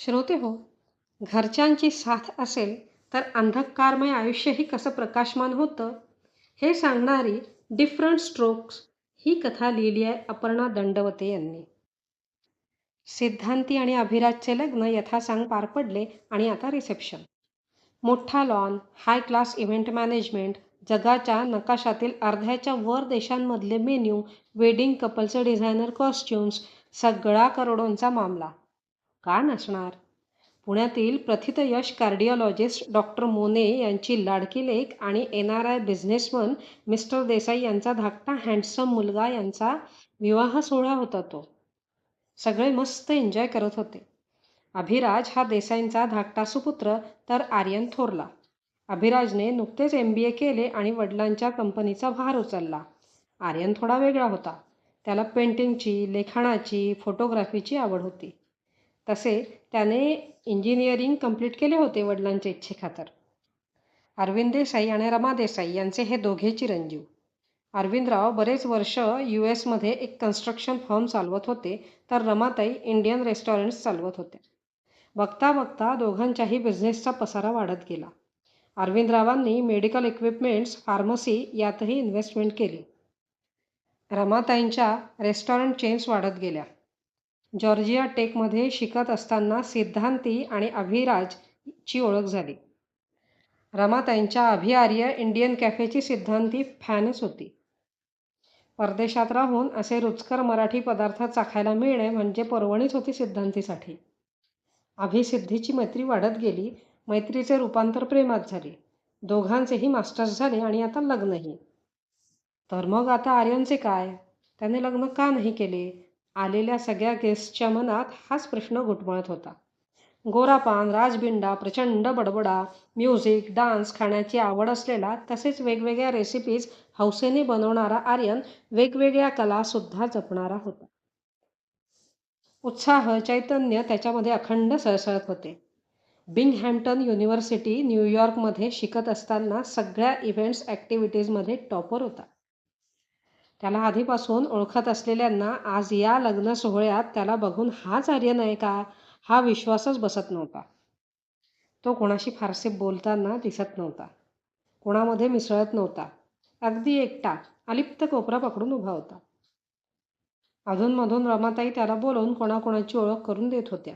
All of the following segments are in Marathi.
श्रोते हो घरच्यांची साथ असेल तर अंधकारमय आयुष्यही कसं प्रकाशमान होतं? हे सांगणारी डिफरंट स्ट्रोक्स ही कथा लिहिली आहे अपर्णा दंडवते यांनी. सिद्धांती आणि अभिराजचे लग्न यथासांग पार पडले आणि आता रिसेप्शन मोठा lawn high class event management जगाच्या नकाशातील अर्ध्याच्या वर देशांमधले मेन्यू वेडिंग कपलचे डिझायनर कॉस्ट्युम्स सगळा करोडोंचा मामला. का नसणार? पुण्यातील प्रथितयश कार्डिओलॉजिस्ट डॉक्टर मोने यांची लाडकी लेख आणि N R I businessman mister Desai यांचा धाकटा हँडसम मुलगा यांचा विवाह सोहळा होता तो. सगळे मस्त एन्जॉय करत होते. अभिराज हा देसाईंचा धाकटा सुपुत्र तर आर्यन थोरला. अभिराजने नुकतेच एम बी ए केले आणि वडिलांच्या कंपनीचा भार उचलला. आर्यन थोडा वेगळा होता. त्याला पेंटिंगची लेखनाची फोटोग्राफीची आवड होती. तसे त्याने इंजिनिअरिंग कंप्लीट केले होते वडिलांच्या इच्छेखातर. अरविंद देसाई आणि रमा देसाई यांचे हे दोघे चिरंजीव. अरविंदराव बरेच वर्ष यू एसमध्ये एक कन्स्ट्रक्शन फर्म चालवत होते तर रमाताई इंडियन रेस्टॉरंट्स चालवत होत्या बघता बघता दोघांच्याही बिझनेसचा पसारा वाढत गेला. अरविंदरावांनी मेडिकल इक्विपमेंट्स फार्मसी यातही इन्व्हेस्टमेंट केली. रमाताईंच्या रेस्टॉरंट चेन्स वाढत गेल्या. जॉर्जिया टेकमध्ये शिकत असताना सिद्धांती आणि अभिराजची ओळख झाली. रमाताईंच्या अभिआर्य इंडियन कॅफेची सिद्धांती फॅनच होती. परदेशात राहून असे रुचकर मराठी पदार्थ चाखायला मिळणे म्हणजे पर्वणीच होती सिद्धांतीसाठी. अभिसिद्धीची मैत्री वाढत गेली मैत्रीचे रूपांतर प्रेमात झाले. दोघांचेही मास्टर्स झाले आणि आता लग्नही. तर मग आता आर्यनचे काय? त्याने लग्न का नाही केले? आलेल्या सगळ्या गेस्टच्या मनात हाच प्रश्न घुटमळत होता. गोरापान राजबिंडा प्रचंड बडबडा म्युझिक डान्स खाण्याची आवड असलेला तसेच वेगवेगळ्या रेसिपीज हौसेने बनवणारा आर्यन वेगवेगळ्या कलासुद्धा जपणारा होता. उत्साह चैतन्य त्याच्यामध्ये अखंड सळसळत होते. बिंगहॅम्प्टन युनिव्हर्सिटी न्यूयॉर्कमध्ये शिकत असताना सगळ्या इव्हेंट्स ॲक्टिव्हिटीजमध्ये टॉपर होता. त्याला आधीपासून ओळखत असलेल्यांना आज या लग्न सोहळ्यात त्याला बघून हाच आर्यन आहे का? हा विश्वासच बसत नव्हता. तो कोणाशी फारसे बोलताना दिसत नव्हता. कोणामध्ये मिसळत नव्हता. अगदी एकटा अलिप्त कोपरा पकडून उभा होता. अधूनमधून रमाताई त्याला बोलवून कोणाकोणाची ओळख करून देत होत्या.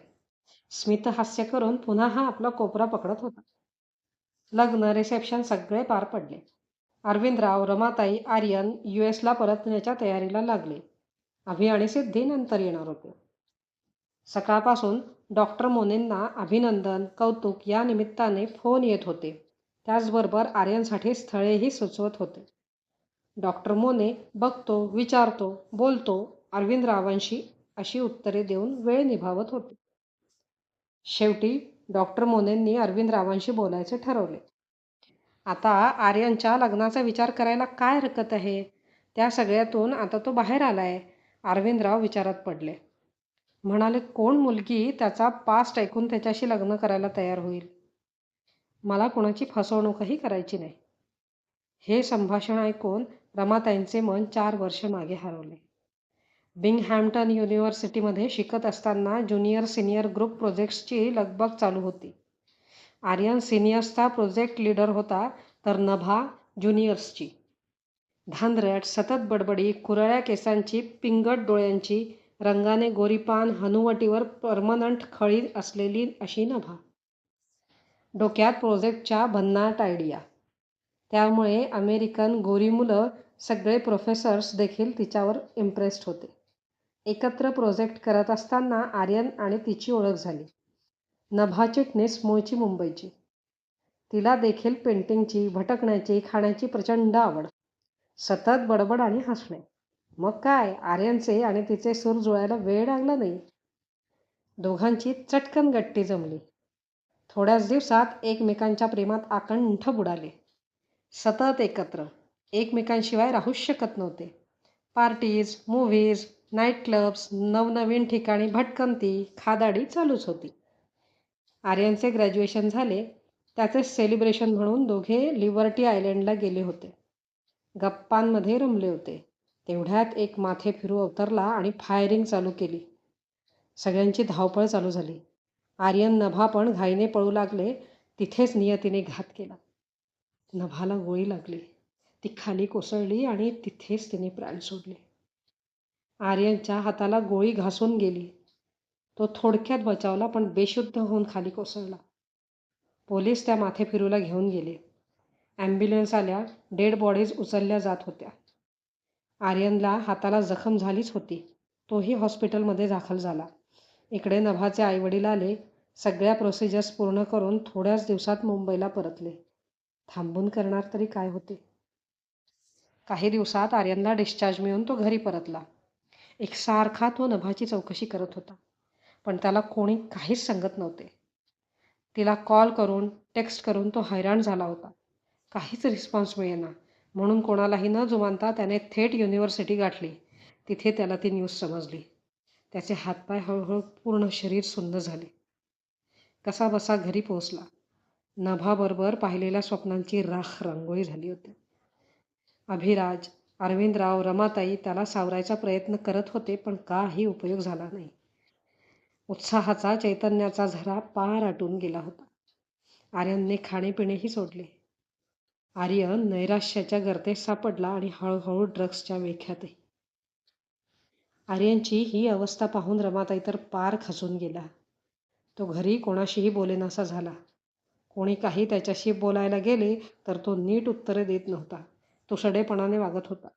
स्मितहास्य करून पुन्हा हा आपला कोपरा पकडत होता. लग्न रिसेप्शन सगळे पार पडले. अरविंदराव रमाताई आर्यन यू एसला परतण्याच्या तयारीला लागले. अभि आणि सिद्धी नंतर येणार होते. सकाळपासून डॉक्टर मोनेंना अभिनंदन कौतुक या निमित्ताने फोन येत होते. त्याचबरोबर आर्यनसाठी स्थळेही सुचवत होते. डॉक्टर मोने बघतो विचारतो बोलतो अरविंदरावांशी अशी उत्तरे देऊन वेळ निभावत होते. शेवटी डॉक्टर मोनेंनी अरविंदरावांशी बोलायचे ठरवले. आता आर्यनच्या लग्नाचा विचार करायला काय हरकत आहे? त्या सगळ्यातून आता तो बाहेर आलाय अरविंदराव विचारात पडले. म्हणाले कोण मुलगी त्याचा पास्ट ऐकून त्याच्याशी लग्न करायला तयार होईल? मला कोणाची फसवणूकही करायची नाही. हे संभाषण ऐकून रमाताईंचे मन चार वर्ष मागे हरवले. बिंगहॅम्प्टन युनिव्हर्सिटीमध्ये शिकत असताना ज्युनियर सिनियर ग्रुप प्रोजेक्ट्सची लगबग चालू होती. आर्यन सिनियर्सचा प्रोजेक्ट लीडर होता तर नभा ज्युनियर्सची. धांदरट सतत बडबडी कुरळ्या केसांची पिंगट डोळ्यांची रंगाने गोरीपान हनुवटीवर परमनंट खळी असलेली अशी नभा. डोक्यात प्रोजेक्टच्या भन्नाट आयडिया त्यामुळे अमेरिकन गोरी मुलं सगळे प्रोफेसर्स देखील तिच्यावर इम्प्रेस्ड होते. एकत्र प्रोजेक्ट करत असताना आर्यन आणि तिची ओळख झाली. नभा चिटणीस मूळची मुंबईची. तिला देखील पेंटिंगची भटकण्याची खाण्याची प्रचंड आवड. सतत बडबड आणि हसणे. मग काय आर्यांचे आणि तिचे सूर जुळायला वेळ लागला नाही. दोघांची चटकन गट्टी जमली. थोड्याच दिवसात एकमेकांच्या प्रेमात आकंठ बुडाले. सतत एकत्र. एकमेकांशिवाय राहूच शकत नव्हते. पार्टीज मूव्हीज नाईट क्लब्स नवनवीन ठिकाणी भटकंती खादाडी चालूच होती. आर्यनचे ग्रॅज्युएशन झाले त्याचे सेलिब्रेशन म्हणून दोघे लिबर्टी आयलंडला गेले होते. गप्पांमध्ये रमले होते. तेवढ्यात एक माथे फिरू अवतरला आणि फायरिंग चालू केली. सगळ्यांची धावपळ चालू झाली. आर्यन नभा पण घाईने पळू लागले तिथेच नियतीने घात केला. नभाला गोळी लागली. ती खाली कोसळली आणि तिथेच तिने प्राण सोडले. आर्यनच्या हाताला गोळी घासून गेली. तो थोडक्यात बचावला पण बेशुद्ध होऊन खाली कोसळला. पोलीस त्या माथेफिरूला घेऊन गेले. ॲम्ब्युलन्स आल्या डेड बॉडीज उचलल्या जात होत्या. आर्यनला हाताला जखम झालीच होती. तोही हॉस्पिटलमध्ये दाखल झाला. इकडे नभाचे आईवडील आले सगळ्या प्रोसिजर्स पूर्ण करून थोड्याच दिवसात मुंबईला परतले. थांबून करणार तरी काय होते? काही दिवसात आर्यनला डिस्चार्ज मिळून तो घरी परतला. एकसारखा तो नभाची चौकशी करत होता. पण त्याला कोणी काहीच सांगत नव्हते. तिला कॉल करून टेक्स्ट करून तो हैराण झाला होता. काहीच रिस्पॉन्स मिळेना. म्हणून कोणालाही न जुमानता त्याने थेट युनिव्हर्सिटी गाठली. तिथे त्याला ती न्यूज समजली. त्याचे हातपाय हळूहळू पूर्ण शरीर सुन्न झाले. कसा बसा घरी पोहोचला. नभाबरोबर पाहिलेल्या स्वप्नांची राख रांगोळी झाली होती. अभिराज अरविंदराव रमाताई त्याला सावरायचा प्रयत्न करत होते पण काही उपयोग झाला नाही. उत्साहाचा चैतन्याचा झरा पार आटून गेला होता. आर्यनने खाणेपिणेही सोडले. आर्यन नैराश्याच्या गर्तेत सापडला आणि हळूहळू ड्रग्सच्या वेख्यातही आर्यनची ही अवस्था पाहून रमाताई तर पार खचून गेला. तो घरी कोणाशीही बोलेनासा झाला. कोणी काही त्याच्याशी बोलायला गेले तर तो नीट उत्तरे देत नव्हता. तो सडेपणाने वागत होता.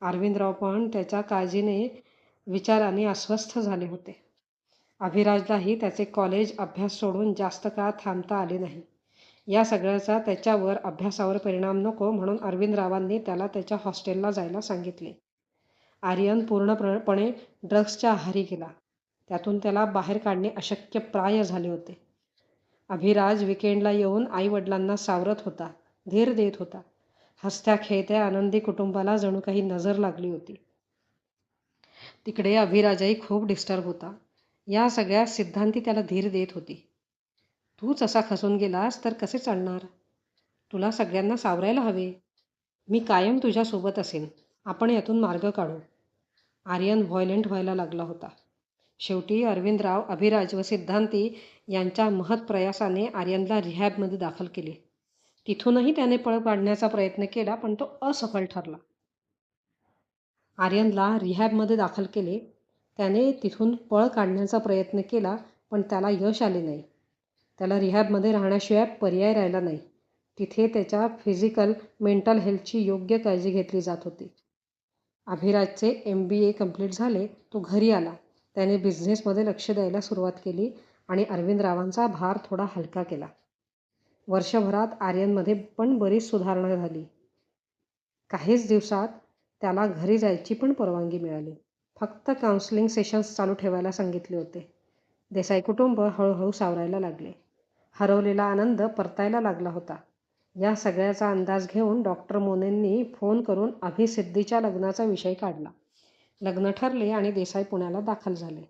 अरविंदराव पण त्याच्या काळजीने विचाराने अस्वस्थ झाले होते. अभिराजलाही त्याचे कॉलेज अभ्यास सोडून जास्त काळ थांबता आले नाही. या सगळ्याचा त्याच्यावर अभ्यासावर परिणाम नको म्हणून अरविंदरावांनी त्याला त्याच्या हॉस्टेलला जायला सांगितले. आर्यन पूर्णपणे ड्रग्सच्या आहारी गेला. त्यातून त्याला बाहेर काढणे अशक्य प्राय झाले होते. अभिराज विकेंडला येऊन आईवडिलांना सावरत होता धीर देत होता. हसत्या खेळत्या आनंदी कुटुंबाला जणू काही नजर लागली होती. तिकडे अभिराजही खूप डिस्टर्ब होता. या सगळ्या सिद्धांती त्याला धीर देत होती. तूच असा खसून गेलास तर कसे चालणार? तुला सगळ्यांना सावरायला हवे. मी कायम तुझ्यासोबत असेन. आपण यातून मार्ग काढू. आर्यन व्हायलेंट व्हायला लागला होता. शेवटी अरविंदराव अभिराज व सिद्धांती यांच्या महत् प्रयासाने आर्यनला रिहॅबमध्ये दाखल केले. तिथूनही त्याने पळ काढण्याचा प्रयत्न केला पण तो असफल ठरला. आर्यनला रिहॅबमध्ये दाखल केले. त्याने तिथून पळ काढण्याचा प्रयत्न केला पण त्याला यश आले नाही. त्याला रिहॅबमध्ये राहण्याशिवाय पर्याय राहिला नाही. तिथे त्याच्या फिजिकल मेंटल हेल्थची योग्य काळजी घेतली जात होती. अभिराजचे एम बी ए कंप्लीट झाले तो घरी आला. त्याने बिझनेसमध्ये लक्ष द्यायला सुरुवात केली आणि अरविंदरावांचा भार थोडा हलका केला. वर्षभरात आर्यनमध्ये पण बरीच सुधारणा झाली. काहीच दिवसात त्याला घरी जायची पण परवानगी मिळाली. फक्त काउन्सिलिंग सेशन्स चालू ठेवायला सांगितले होते. देसाई कुटुंब हळूहळू सावरायला लागले. हरवलेला आनंद परतायला लागला होता. या सगळ्याचा अंदाज घेऊन डॉक्टर मोनेंनी फोन करून अभिसिद्धीच्या लग्नाचा विषय काढला. लग्न ठरले आणि देसाई पुण्याला दाखल झाले.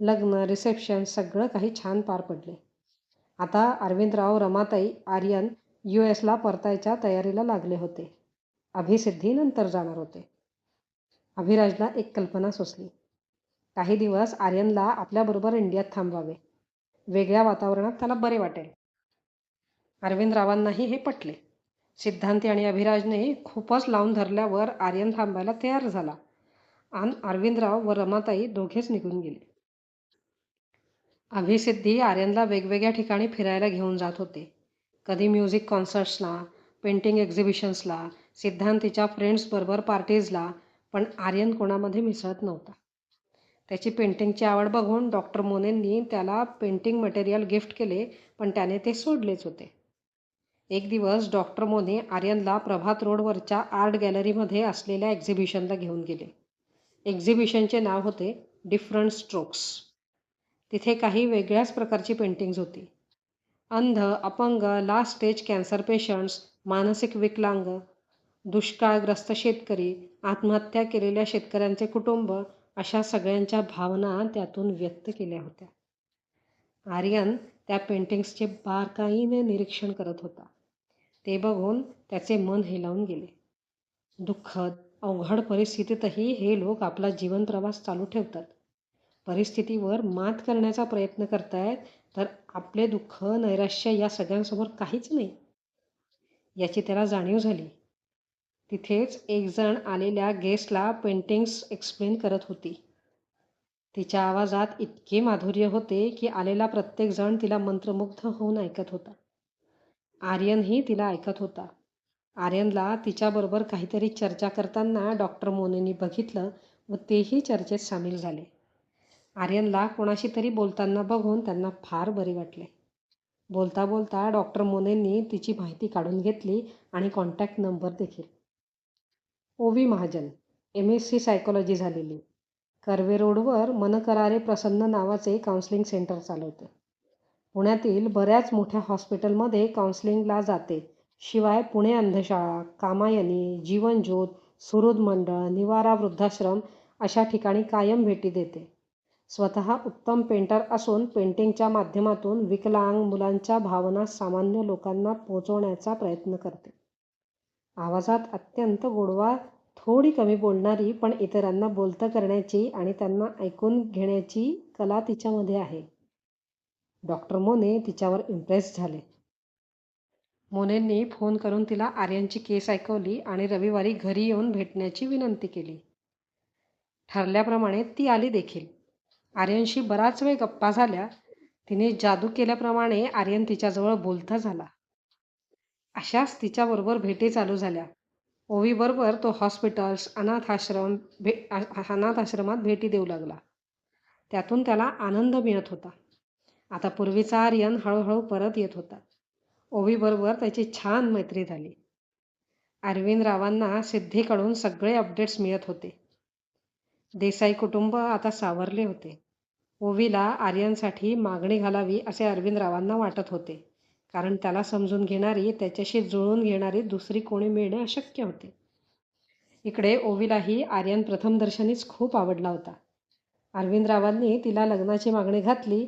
लग्न रिसेप्शन सगळं काही छान पार पडले. आता अरविंदराव रमाताई आर्यन यू एसला परतायच्या तयारीला लागले होते. अभिसिद्धी नंतर जाणार होते. अभिराजला एक कल्पना सुचली. काही दिवस आर्यनला आपल्याबरोबर इंडियात थांबवावे. वेगळ्या वातावरणात त्याला बरे वाटेल. अरविंदरावांनाही हे पटले. सिद्धांती आणि अभिराजने खूपच लावून धरल्यावर आर्यन थांबायला तयार झाला. आणि अरविंदराव व रमाताई दोघेच निघून गेले. अभिसिद्धी आर्यनला वेगवेगळ्या ठिकाणी फिरायला घेऊन जात होते. कधी म्युझिक कॉन्सर्ट्सला पेंटिंग एक्झिबिशन्सला सिद्धांतीच्या फ्रेंड्सबरोबर पार्टीजला पण आर्यन कोणामध्ये मिसळत नव्हता. त्याची पेंटिंगची आवड बघून डॉक्टर मोनेंनी त्याला पेंटिंग मटेरियल गिफ्ट केले पण त्याने ते सोडलेच होते. एक दिवस डॉक्टर मोने आर्यनला प्रभात रोडवरच्या आर्ट गॅलरीमध्ये असलेल्या एक्झिबिशनला घेऊन गेले. एक्झिबिशनचे नाव होते डिफरंट स्ट्रोक्स. तिथे काही वेगळ्याच प्रकारची पेंटिंग्ज होती. अंध अपंग लास्ट स्टेज कॅन्सर पेशंट्स मानसिक विकलांग दुष्काळग्रस्त शेतकरी आत्महत्या केलेल्या शेतकऱ्यांचे कुटुंब अशा सगळ्यांच्या भावना त्यातून व्यक्त केल्या होत्या. आर्यन त्या पेंटिंग्सचे बारकाईने निरीक्षण करत होता. ते बघून त्याचे मन हेलावून गेले. दुःखद अवघड परिस्थितीतही हे लोक आपला जीवन प्रवास चालू ठेवतात. परिस्थितीवर मात करण्याचा प्रयत्न करतायत तर आपले दुःख नैराश्य या सगळ्यांसमोर काहीच नाही. याची त्याला जाणीव झाली. तिथेच एक जण आलेल्या गेस्टला पेंटिंग्स एक्सप्लेन करत होती. तिच्या आवाजात इतके माधुर्य होते की आलेला प्रत्येक जण तिला मंत्रमुग्ध होऊन ऐकत होता. आर्यनही तिला ऐकत होता. आर्यनला तिच्याबरोबर काहीतरी चर्चा करताना डॉक्टर मोनेनी बघितलं व तेही चर्चेत सामील झाले. आर्यनला कोणाशी तरी बोलताना बघून त्यांना फार बरे वाटले. बोलता बोलता डॉक्टर मोनेंनी तिची माहिती काढून घेतली आणि कॉन्टॅक्ट नंबर देखील Ovi Mahajan M S C psychology झालेली. कर्वे रोडवर मनकरारे प्रसन्न नावाचे काउन्सलिंग सेंटर चालवते. पुण्यातील बऱ्याच मोठ्या हॉस्पिटलमध्ये काउन्सलिंगला जाते. शिवाय पुणे अंधशाळा कामायनी जीवनज्योत सुहृद मंडळ निवारा वृद्धाश्रम अशा ठिकाणी कायम भेटी देते. स्वतः उत्तम पेंटर असून पेंटिंगच्या माध्यमातून विकलांग मुलांच्या भावना सामान्य लोकांना पोचवण्याचा प्रयत्न करते. आवाजात अत्यंत गोडवा थोडी कमी बोलणारी पण इतरांना बोलतं करण्याची आणि त्यांना ऐकून घेण्याची कला तिच्यामध्ये आहे. डॉक्टर मोने तिच्यावर इम्प्रेस झाले. मोनेंनी फोन करून तिला आर्यनची केस ऐकवली आणि रविवारी घरी येऊन भेटण्याची विनंती केली. ठरल्याप्रमाणे ती आली देखील. आर्यनशी बराच वेळ गप्पा झाल्या. तिने जादू केल्याप्रमाणे आर्यन तिच्याजवळ बोलता झाला. अशाच तिच्याबरोबर भेटी चालू झाल्या. ओवीबरोबर तो हॉस्पिटल्स अनाथाश्रम भे अनाथाश्रमात भेटी देऊ लागला. त्यातून त्याला आनंद मिळत होता. आता पूर्वीचा आर्यन हळूहळू परत येत होता. ओवीबरोबर त्याची छान मैत्री झाली. अरविंद रावांना सिद्धीकडून सगळे अपडेट्स मिळत होते. देसाई कुटुंब आता सावरले होते. ओवीला आर्यनसाठी मागणी घालावी असे अरविंद रावांना वाटत होते. कारण त्याला समजून घेणारी त्याच्याशी जुळून घेणारी दुसरी कोणी मिळणे अशक्य होते. इकडे ओवीलाही आर्यन प्रथमदर्शनीच खूप आवडला होता. अरविंद रावांनी तिला लग्नाची मागणी घातली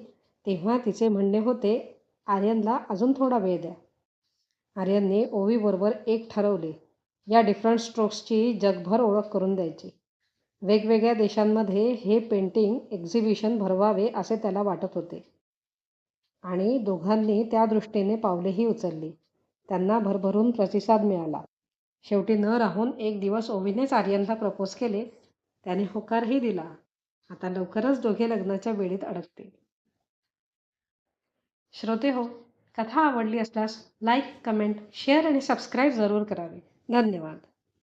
तेव्हा तिचे म्हणणे होते आर्यनला अजून थोडा वेळ द्या. आर्यनने ओवीबरोबर एक ठरवले या डिफरंट स्ट्रोक्सची जगभर ओळख करून द्यायची. वेगवेगळ्या देशांमध्ये हे पेंटिंग एक्झिबिशन भरवावे असे त्याला वाटत होते. आणि दोघांनी त्या दृष्टीने पावलेही उचलली. त्यांना भरभरून प्रतिसाद मिळाला. शेवटी न राहून एक दिवस ओवीनेच आर्यनला प्रपोज केले. त्याने होकारही दिला. आता लवकरच दोघे लग्नाच्या वेळीत अडकतील. श्रोते हो कथा आवडली असल्यास लाईक कमेंट शेअर आणि सबस्क्राईब जरूर करावे. धन्यवाद.